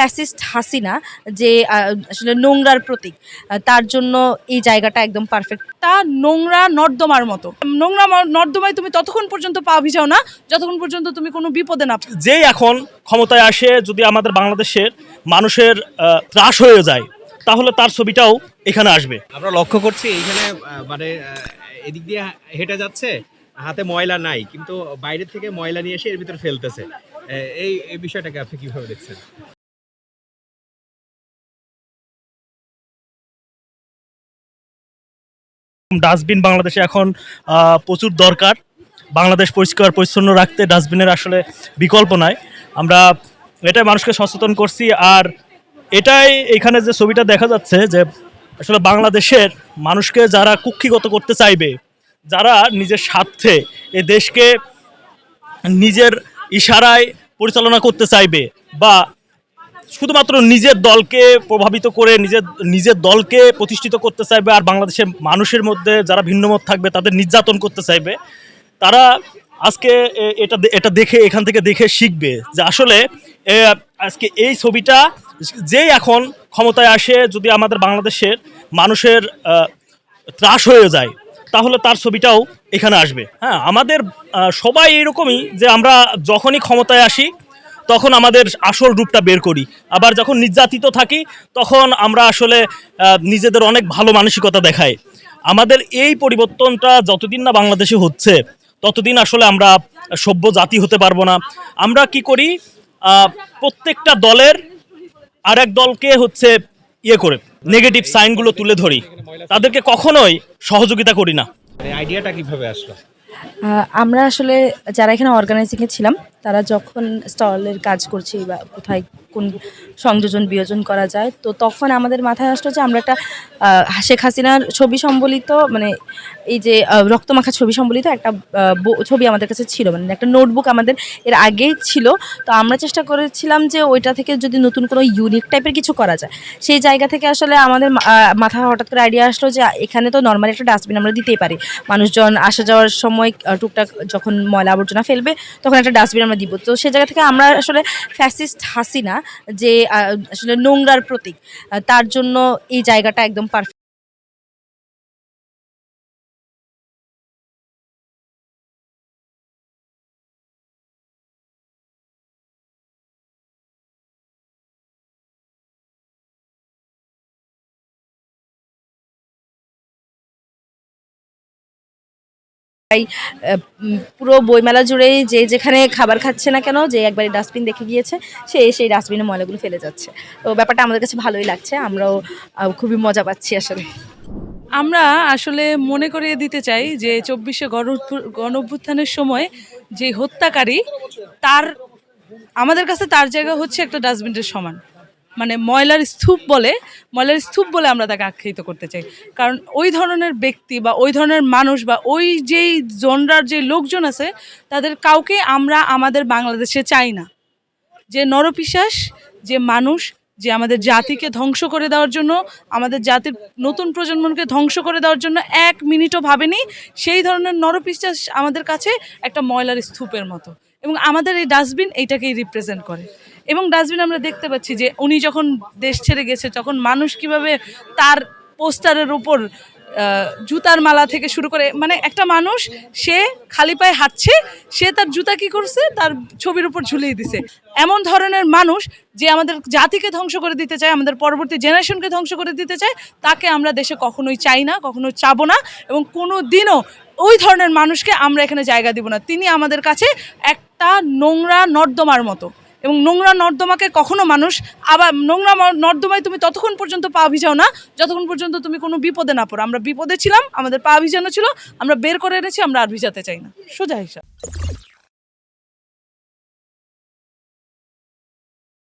Fascist Hasina যে আসলে নোংরার প্রতীক তার জন্য এই জায়গাটা একদম পারফেক্ট তা নোংরা নর্দমার মতো। নোংরা নর্দমায় তুমি ততক্ষণ পর্যন্ত পা ভিজাও না যতক্ষণ পর্যন্ত তুমি কোনো বিপদে না। যেই এখন ক্ষমতায় আসে যদি আমাদের বাংলাদেশের মানুষের ত্রাস হয়ে যায় তাহলে তার ছবিটাও এখানে আসবে। আমরা লক্ষ্য করছি এইখানে মানে এদিক দিয়ে হেঁটে যাচ্ছে হাতে ময়লা নাই কিন্তু বাইরে থেকে ময়লা নিয়ে এসে এর ভিতরে ফেলতেছে। এই এই বিষয়টাকে আপনি কীভাবে দেখছেন? ডাস্টবিন বাংলাদেশে এখন প্রচুর দরকার। বাংলাদেশ পরিষ্কার, পরিচ্ছন্ন রাখতে ডাস্টবিনের আসলে বিকল্প নাই। আমরা এটাই মানুষকে সচেতন করছি। আর এটাই এখানে যে ছবিটা দেখা যাচ্ছে যে আসলে বাংলাদেশের মানুষকে যারা কুক্ষিগত করতে চাইবে, যারা নিজের স্বার্থে এ দেশকে নিজের ইশারায় পরিচালনা করতে চাইবে বা শুধুমাত্র নিজের দলকে প্রভাবিত করে, নিজের নিজের দলকে প্রতিষ্ঠিত করতে চাইবে আর বাংলাদেশের মানুষের মধ্যে যারা ভিন্নমত থাকবে, তাদের নির্যাতন করতে চাইবে, তারা আজকে এটা এটা দেখে, এখান থেকে দেখে শিখবে যে আসলে আজকে এই ছবিটা যেই এখন ক্ষমতায় আসে, যদি আমাদের বাংলাদেশের মানুষের ত্রাস হয়ে যায়, তাহলে তার ছবিটাও এখানে আসবে। হ্যাঁ আমাদের সবাই এরকমই যে আমরা যখনই ক্ষমতায় আসি তখন আমাদের আসল রূপটা বের করি। আবার যখন নির্যাতিত থাকি, তখন আমরা আসলে নিজেদের অনেক ভালো মানসিকতা দেখাই। আমাদের এই পরিবর্তনটা যতদিন না বাংলাদেশে হচ্ছে, ততদিন আসলে আমরা সভ্য জাতি হতে পারব না। আমরা কি করি? প্রত্যেকটা দলের আর এক দলকে হচ্ছে ইয়ে করে নেগেটিভ সাইনগুলো তুলে ধরি। তাদেরকে কখনোই সহযোগিতা করি না। আইডিয়াটা কীভাবে আসলো? আমরা আসলে যারা এখানে অর্গানাইজিংয়ে ছিলাম তারা যখন স্টলের কাজ করছি বা কোথায় কোন সংযোজন বিয়োজন করা যায়। তো তখন আমাদের মাথায় আসলো যে আমরা একটা শেখ হাসিনার ছবি সম্বলিত মানে এই যে রক্তমাখা ছবি সম্বলিত একটা ছবি আমাদের কাছে ছিল মানে একটা নোটবুক আমাদের এর আগেই ছিল। তো আমরা চেষ্টা করেছিলাম যে ওইটা থেকে যদি নতুন কোনো ইউনিক টাইপের কিছু করা যায়। সেই জায়গা থেকে আসলে আমাদের মা- মাথায় হঠাৎ করে আইডিয়া আসলো যে এখানে তো নর্মালি একটা ডাস্টবিন আমরা দিতেই পারি। মানুষজন আসা যাওয়ার সময় টুকটাক যখন ময়লা আবর্জনা ফেলবে, তখন একটা ডাস্টবিন আমরা দিব। তো সেই জায়গা থেকে আমরা আসলে ফ্যাসিস্ট হাসিনা যে আসলে নোংরার প্রতীক তার জন্য এই জায়গাটা একদম পারফেক্ট তাই পুরো বইমেলা জুড়েই যে যেখানে খাবার খাচ্ছে না কেন, যে একবারে ডাস্টবিন দেখে গিয়েছে, সে সেই ডাস্টবিনে ময়লাগুলো ফেলে যাচ্ছে। তো ব্যাপারটা আমাদের কাছে ভালোই লাগছে, আমরাও খুবই মজা পাচ্ছি আসলে। আমরা আসলে মনে করিয়ে দিতে চাই যে চব্বিশে গণ অভ্যুত্থানের সময় যে হত্যাকারী, তার, আমাদের কাছে তার জায়গা হচ্ছে একটা ডাস্টবিনের সমান। মানে ময়লার স্তূপ বলে, ময়লার স্তূপ বলে আমরা তাকে আখ্যায়িত করতে চাই। কারণ ওই ধরনের ব্যক্তি বা ওই ধরনের মানুষ বা ওই যেই জনরার যে লোকজন আছে, তাদের কাউকে আমরা আমাদের বাংলাদেশে চাই না। যে নরপিশাস, যে মানুষ, যে আমাদের জাতিকে ধ্বংস করে দেওয়ার জন্য, আমাদের জাতির নতুন প্রজন্মকে ধ্বংস করে দেওয়ার জন্য এক মিনিটও ভাবেনি, সেই ধরনের নরপিশ্বাস আমাদের কাছে একটা ময়লার স্তূপের মতো। এবং আমাদের এই ডাস্টবিন এইটাকেই রিপ্রেজেন্ট করে। এবং ডাস্টবিন আমরা দেখতে পাচ্ছি যে উনি যখন দেশ ছেড়ে গেছে, তখন মানুষ কীভাবে তার পোস্টারের উপর জুতার মালা থেকে শুরু করে মানে একটা মানুষ, সে খালি পায়ে হাঁটছে, সে তার জুতা কি করছে? তার ছবির উপর ঝুলিয়ে দিছে। এমন ধরনের মানুষ যে আমাদের জাতিকে ধ্বংস করে দিতে চায়, আমাদের পরবর্তী জেনারেশনকে ধ্বংস করে দিতে চায়, তাকে আমরা দেশে কখনোই চাই না, কখনোই চাবো না এবং কোনো দিনও ওই ধরনের মানুষকে আমরা এখানে জায়গা দিব না। তিনি আমাদের কাছে একটা নোংরা নর্দমার মতো। এবং নোংরা নর্দমাকে কখনো মানুষ আবার নোংরা নর্দমায় তুমি ততক্ষণ পর্যন্ত পা ভিজাও না, যতক্ষণ পর্যন্ত তুমি কোনো বিপদে না পড়ো। আমরা বিপদে ছিলাম, আমাদের পা ভিজানো ছিল, আমরা বের করে এনেছি, আমরা আর ভিজাতে চাই না। সোজা হিসাব।